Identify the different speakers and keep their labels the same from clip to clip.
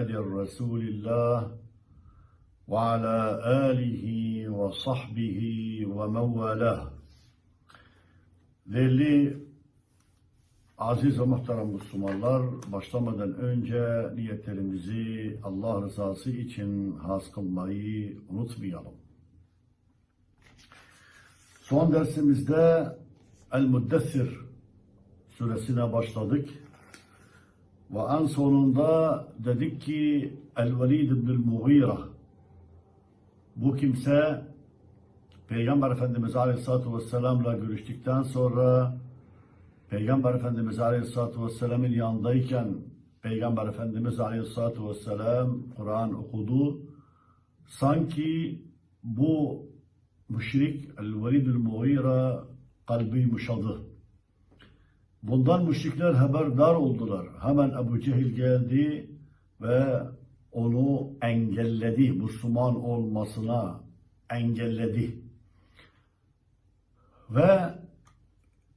Speaker 1: محمد رسول الله وعلى آله وصحبه ومن والاه Değerli aziz ve muhterem Müslümanlar, başlamadan önce niyetlerimizi Allah rızası için has kılmayı unutmayalım. Son dersimizde El-Muddessir suresine başladık. Ve en sonunda dedik ki El-Velid ibn Mughira bu kimse Peygamber Efendimiz Aleyhisselatü Vesselam'la görüştükten sonra Peygamber Efendimiz Aleyhisselatü Vesselam'ın yanındayken Peygamber Efendimiz Aleyhisselatü Vesselam Kur'an okudu. Sanki bu müşrik El-Velid el-Mughira kalbi yumuşadı. Bundan müşrikler haberdar oldular. Hemen Ebu Cehil geldi ve onu engelledi. Müslüman olmasına engelledi. Ve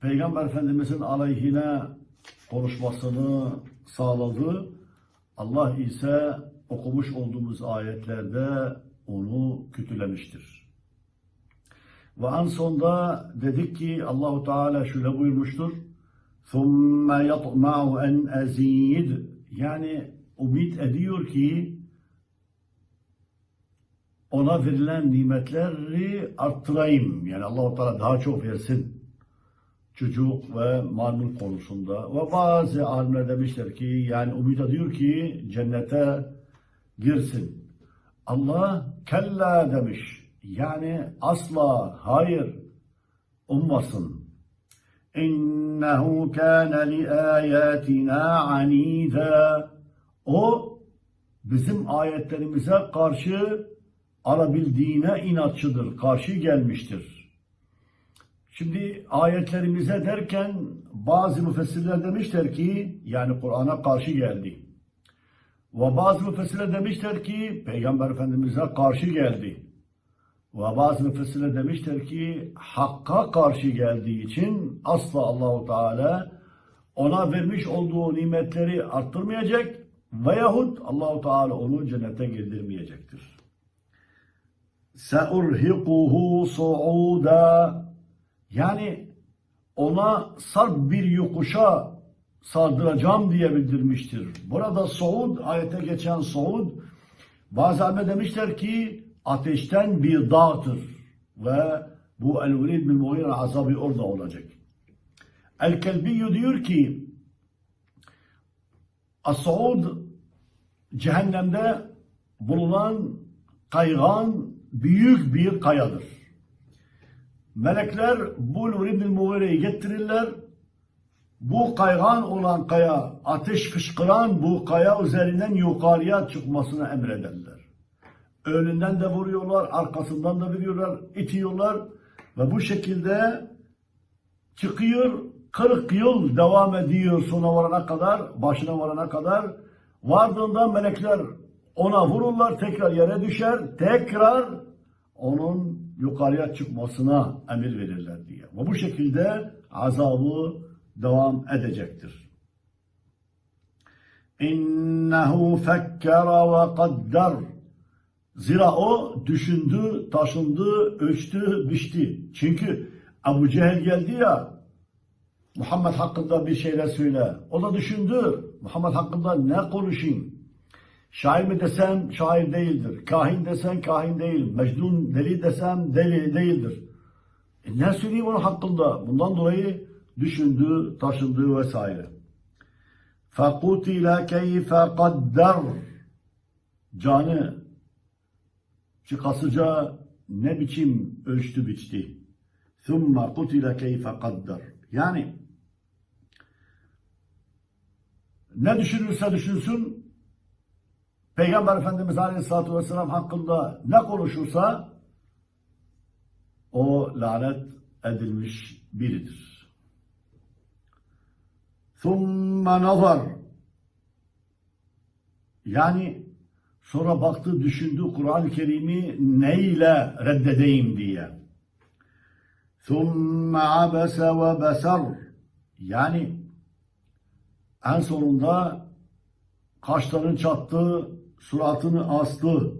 Speaker 1: Peygamber Efendimizin aleyhine konuşmasını sağladı. Allah ise okumuş olduğumuz ayetlerde onu kötülemiştir. Ve en sonda dedik ki Allahu Teala şöyle buyurmuştur. ثُمَّ يَطْمَعُ en ezid Yani umut ediyor ki ona verilen nimetleri arttırayım. Yani Allahu Teala daha çok versin. Çocuk ve mal konusunda. Ve bazı alimler demişler ki yani umut ediyor ki cennete girsin. Allah kella demiş. Yani asla hayır ummasın. İnnehu kâne li âyâtinâ anîdâ. O bizim ayetlerimize karşı alabildiğine inatçıdır, karşı gelmiştir. Şimdi ayetlerimize derken bazı müfessirler demişler ki yani Kur'an'a karşı geldi. Ve bazı müfessirler demişler ki Peygamber Efendimiz'e karşı geldi. Ve bazı müfessirler demişler ki Hakk'a karşı geldiği için asla Allahu Teala ona vermiş olduğu nimetleri arttırmayacak veyahut Allahu Teala onu cennete girdirmeyecektir. Seurhiquhu suuda yani ona sarp bir yokuşa sardıracağım diye bildirmiştir. Burada Suud, ayete geçen Suud, bazı alimler demişler ki ateşten bir dağdır ve bu El-Velid bin Mughira azabı orada olacak. El-Kelbi diyor ki As-Suud cehennemde bulunan kaygan büyük bir kayadır. Melekler bu Velid bin Mughire'yi getirirler. Bu kaygan olan kaya, ateş fışkıran bu kaya üzerinden yukarıya çıkmasını emrederler. Önünden de vuruyorlar, arkasından da vuruyorlar, itiyorlar ve bu şekilde çıkıyor, 40 yıl devam ediyor sona varana kadar, başına varana kadar. Vardığında melekler ona vururlar, tekrar yere düşer, tekrar onun yukarıya çıkmasına emir verirler diye. Ve bu şekilde azabı devam edecektir. İnnehu fekkere ve kaddar Zira o düşündü, taşındı, ölçtü, biçti. Çünkü Ebu Cehil geldi ya, Muhammed hakkında bir şeyler söyle. O da düşündü, Muhammed hakkında ne konuşayım? Şair mi desem şair değildir. Kahin desem kahin değil. Mecnun deli desem deli değildir. E ne söyleyeyim onun hakkında? Bundan dolayı düşündü, taşındı vesaire. فَقُتِلَ كَيْفَ قَدَّرْ Canı çıkasıca ne biçim ölçtü biçti. ثُمَّ قُتِلَ كَيْفَ قَدَّرْ Yani ne düşünürse düşünsün Peygamber Efendimiz Aleyhisselatü Vesselam hakkında ne konuşursa o lanet edilmiş biridir. ثُمَّ نَظَرْ Yani sonra baktı düşündü Kur'an-ı Kerim'i neyle reddedeyim diye. ثُمَّ عَبَسَ وَبَسَرْ Yani en sonunda kaşların çattı, suratını astı.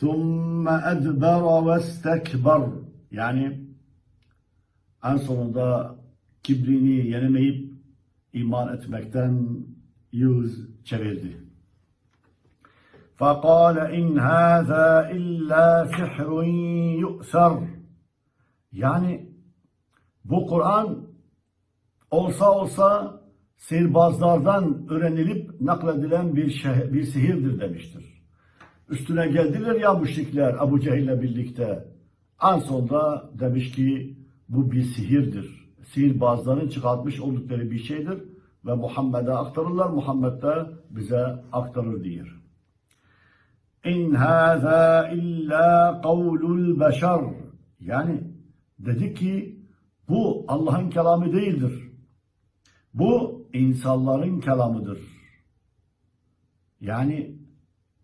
Speaker 1: ثُمَّ أَدْبَرَ وَاسْتَكْبَرْ Yani en sonunda kibrini yenemeyip iman etmekten yüz çevirdi. فَقَالَ اِنْ هَذَا اِلَّا سِحْرٌ يُؤْثَرٌ Yani bu Kur'an olsa olsa sihirbazlardan öğrenilip nakledilen bir, şeh- bir sihirdir demiştir. Üstüne geldiler ya müşrikler Ebu Cehil'le birlikte. En sonunda demiş ki bu bir sihirdir. Sihirbazların çıkartmış oldukları bir şeydir ve Muhammed'e aktarırlar. Muhammed de bize aktarır diyor. İn hâzâ illâ kavlul beşer. Yani dedi ki bu Allah'ın kelamı değildir. Bu insanların kelamıdır. Yani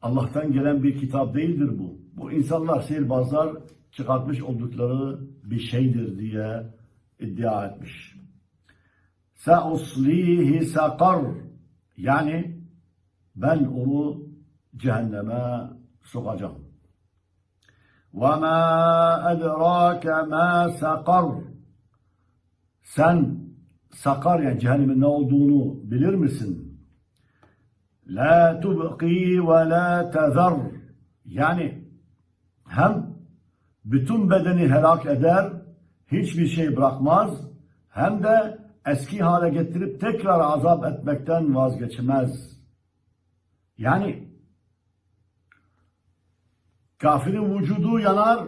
Speaker 1: Allah'tan gelen bir kitap değildir bu. Bu insanlar, sihirbazlar çıkartmış oldukları bir şeydir diye iddia etmiş. Seuslihi sakar. Yani ben onu cehenneme sokacağım. وَمَا أَدْرَاكَ مَا sakar. Sen sakar yani cehennemin ne olduğunu bilir misin? La tubqi ve la tezer. Yani hem bütün bedeni helak eder, hiçbir şey bırakmaz, hem de eski hale getirip tekrar azap etmekten vazgeçmez. Yani kafirin vücudu yanar,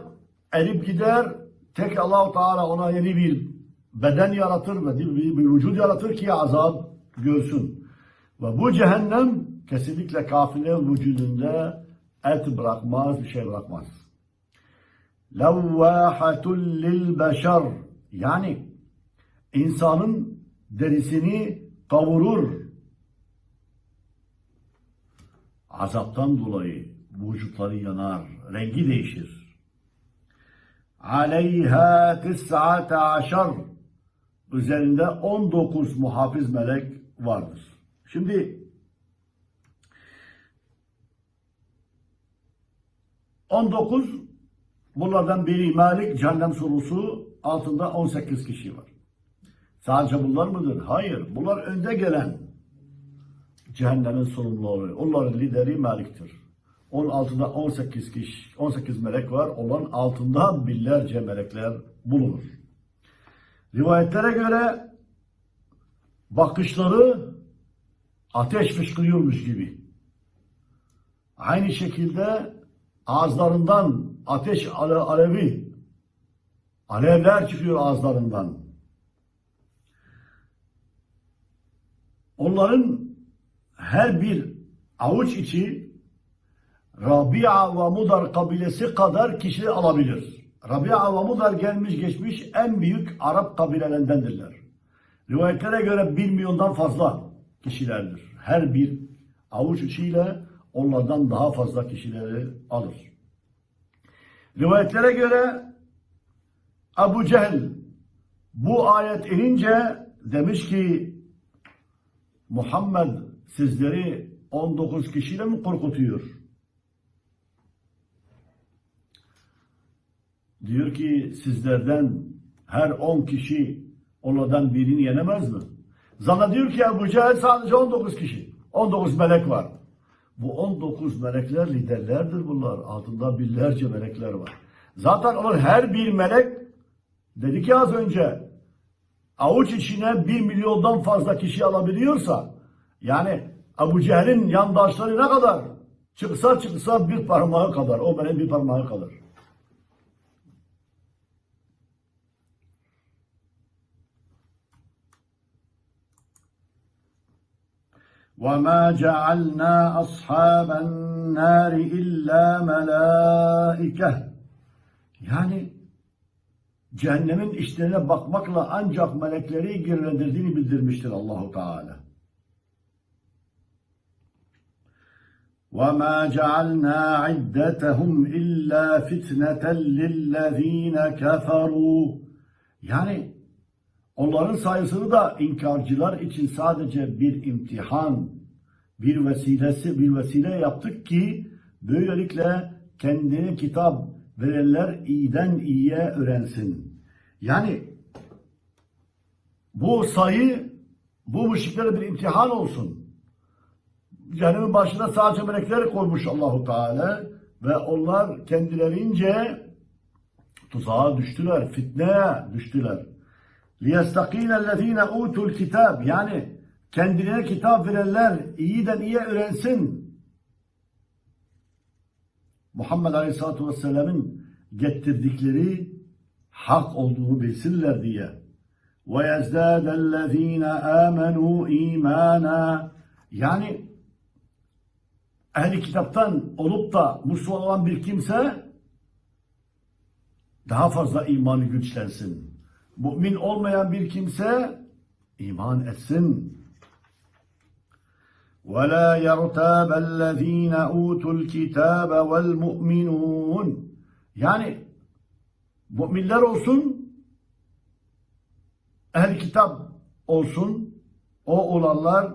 Speaker 1: erip gider, tek Allahu Teala ona yeni bir beden yaratır ve bir, bir, vücut yaratır ki azap görsün. Ve bu cehennem kesinlikle kafirlerin vücudunda et bırakmaz, bir şey bırakmaz. Levvâhatul lil beşer yani insanın derisini kavurur. Azaptan dolayı vücutları yanar, rengi değişir. Aleyha tis'ate aşar üzerinde 19 muhafiz melek vardır. Şimdi 19 bunlardan biri Malik cehennem sorusu altında 18 kişi var. Sadece bunlar mıdır? Hayır. Bunlar önde gelen cehennemin sorumluları. Onların lideri Malik'tir. Onun altında 18 kişi, 18 melek var. Onun altında binlerce melekler bulunur. Rivayetlere göre bakışları ateş fışkırıyormuş gibi. Aynı şekilde ağızlarından ateş ale- alevi, alevler çıkıyor ağızlarından. Onların her bir avuç içi Rabia ve Mudar kabilesi kadar kişi alabilir. Rabia ve Mudar gelmiş geçmiş en büyük Arap kabilelerindendirler. Rivayetlere göre bir milyondan fazla kişilerdir. Her bir avuç içiyle onlardan daha fazla kişileri alır. Rivayetlere göre Ebu Cehil bu ayet inince demiş ki Muhammed sizleri 19 kişiyle mi korkutuyor? Diyor ki sizlerden her 10 kişi onlardan birini yenemez mi? Zannediyor ki Ebu Cehil sadece 19 kişi. 19 melek var. Bu 19 melekler liderlerdir bunlar. Altında binlerce melekler var. Zaten onun her bir melek dedi ki az önce avuç içine bir milyondan fazla kişi alabiliyorsa yani Ebu Cehil'in yandaşları ne kadar? Çıksa çıksa bir parmağı kadar. O benim bir parmağı kadar. وَمَا جَعَلْنَا أَصْحَابَ النَّارِ إِلَّا مَلَائِكَةً Yani cehennemin işlerine bakmakla ancak melekleri girlendirdiğini bildirmiştir Allahu Teala. وَمَا جَعَلْنَا عِدَّتَهُمْ إِلَّا فِتْنَةً لِلَّذ۪ينَ كَفَرُوا Yani Onların sayısını da inkarcılar için sadece bir imtihan, bir vesilesi, bir vesile yaptık ki böylelikle kendine kitap verenler iyiden iyiye öğrensin. Yani bu sayı bu müşriklere bir imtihan olsun. Cehennemin başına sadece melekler koymuş Allahu Teala ve onlar kendilerince tuzağa düştüler, fitneye düştüler. لِيَسْتَقِينَ الَّذ۪ينَ اُوتُوا الْكِتاب Yani kendilerine kitap verenler iyiden iyiye öğrensin. Muhammed Aleyhisselatü Vesselam'ın getirdikleri hak olduğunu bilsinler diye. وَيَزْدَادَ الَّذ۪ينَ آمَنُوا اِيمَانًا Yani ehli kitaptan olup da Müslüman olan bir kimse daha fazla imanı güçlensin. Mümin olmayan bir kimse iman etsin. وَلَا يَرْتَابَ الَّذ۪ينَ اُوتُوا الْكِتَابَ وَالْمُؤْمِنُونَ Yani müminler olsun, ehl kitap olsun, o olanlar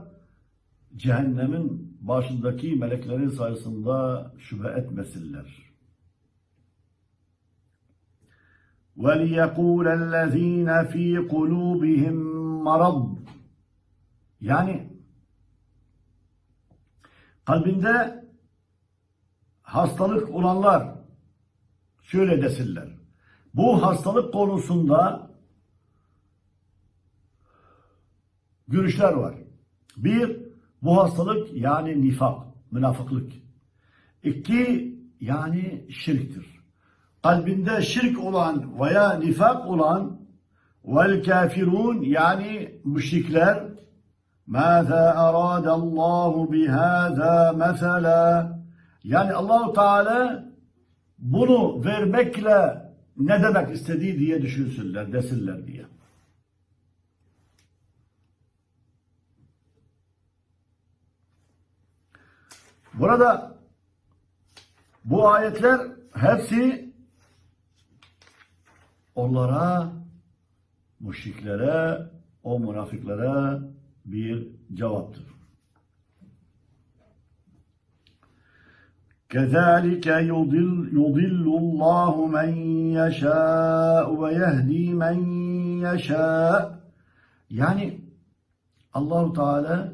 Speaker 1: cehennemin başındaki meleklerin sayısında şüphe etmesinler. وَلِيَقُولَ الَّذ۪ينَ ف۪ي قُلُوبِهِمْ مَرَضٍ Yani kalbinde hastalık olanlar şöyle desinler. Bu hastalık konusunda görüşler var. Bir, bu hastalık yani nifak, münafıklık. İki, yani şirktir. Kalbinde şirk olan veya nifak olan vel kafirun yani müşrikler ماذا أراد الله بهذا مثلا yani Allahu Teala bunu vermekle ne demek istediği diye düşünsünler, desinler diye. Burada bu ayetler hepsi onlara, müşriklere, o münafıklara bir cevaptır. كذلك يضل, يضل الله من يشاء ويهدي من يشاء yani Allahu Teala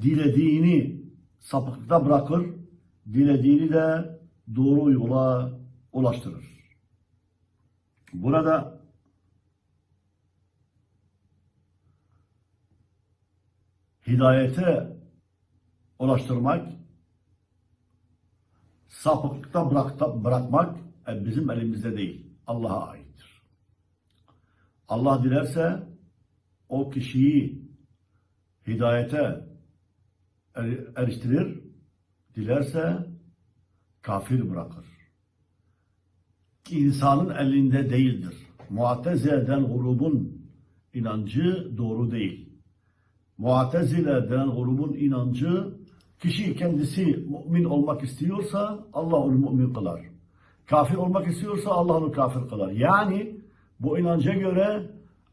Speaker 1: dilediğini sapıklıkta bırakır, dilediğini de doğru yola ulaştırır. Burada hidayete ulaştırmak, sapıklıkta bırak, bırakmak e, bizim elimizde değil. Allah'a aittir. Allah dilerse o kişiyi hidayete er- eriştirir, dilerse kafir bırakır. İnsanın elinde değildir. Muattezile'den grubun inancı doğru değil. Muatezile denen grubun inancı kişi kendisi mümin olmak istiyorsa Allah onu mümin kılar. Kafir olmak istiyorsa Allah onu kafir kılar. Yani bu inanca göre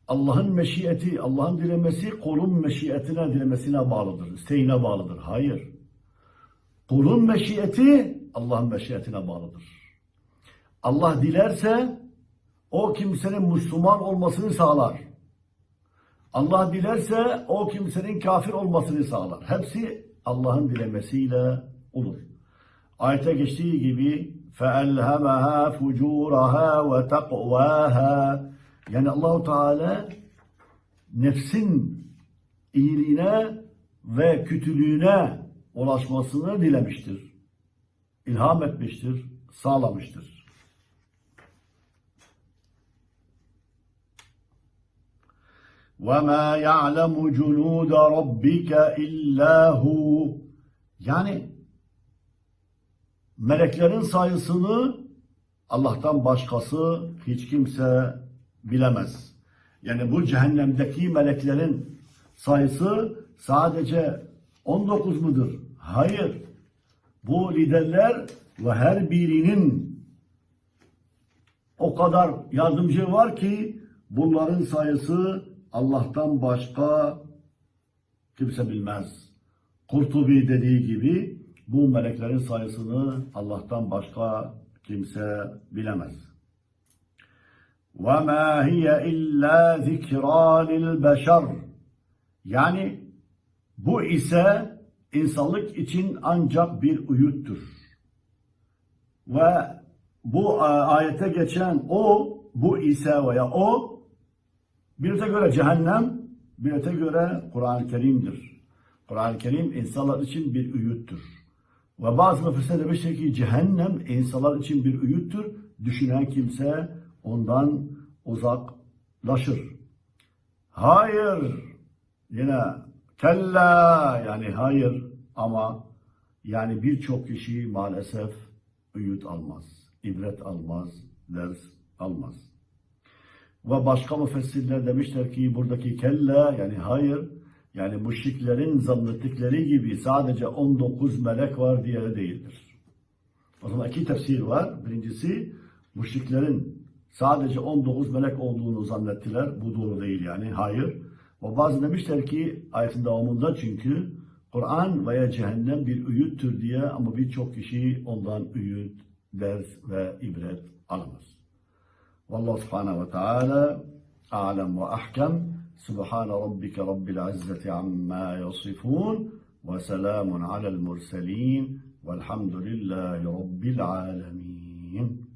Speaker 1: Allah'ın meşiyeti, Allah'ın dilemesi kulun meşiyetine, dilemesine bağlıdır. isteğine bağlıdır. Hayır. Kulun meşiyeti Allah'ın meşiyetine bağlıdır. Allah dilerse o kimsenin Müslüman olmasını sağlar. Allah dilerse o kimsenin kafir olmasını sağlar. Hepsi Allah'ın dilemesiyle olur. Ayete geçtiği gibi فَاَلْهَمَهَا فُجُورَهَا وَتَقْوَاهَا Yani Allahu Teala nefsin iyiliğine ve kötülüğüne ulaşmasını dilemiştir. İlham etmiştir, sağlamıştır. وَمَا يَعْلَمُ جُنُودَ رَبِّكَ إِلَّا هُ Yani meleklerin sayısını Allah'tan başkası hiç kimse bilemez. Yani bu cehennemdeki meleklerin sayısı sadece 19 mudur? Hayır. Bu liderler ve her birinin o kadar yardımcı var ki bunların sayısı Allah'tan başka kimse bilmez. Kurtubi dediği gibi bu meleklerin sayısını Allah'tan başka kimse bilemez. وَمَا هِيَ إِلَّا ذِكْرَى لِلْبَشَرِ Yani bu ise insanlık için ancak bir uyuttur. Ve bu e, ayete geçen o, bu ise veya o, birite göre cehennem, birite göre Kur'an-ı Kerim'dir. Kur'an-ı Kerim insanlar için bir uyuttur. Ve bazı müfessirler demişler ki cehennem insanlar için bir uyuttur. Düşünen kimse ondan uzaklaşır. Hayır. Yine kella yani hayır ama yani birçok kişi maalesef öğüt almaz, ibret almaz, ders almaz. Ve başka müfessirler demişler ki buradaki kella yani hayır yani müşriklerin zannettikleri gibi sadece 19 melek var diye değildir. O zaman iki tefsir var. Birincisi müşriklerin sadece 19 melek olduğunu zannettiler. Bu doğru değil yani. Hayır. Ve bazı demişler ki ayetin devamında çünkü Kur'an veya cehennem bir öğüttür diye ama birçok kişi ondan öğüt, ders ve ibret alamaz. والله سبحانه وتعالى أعلم وأحكم. سبحان ربك رب العزة عما يصفون وسلام على المرسلين والحمد لله رب العالمين.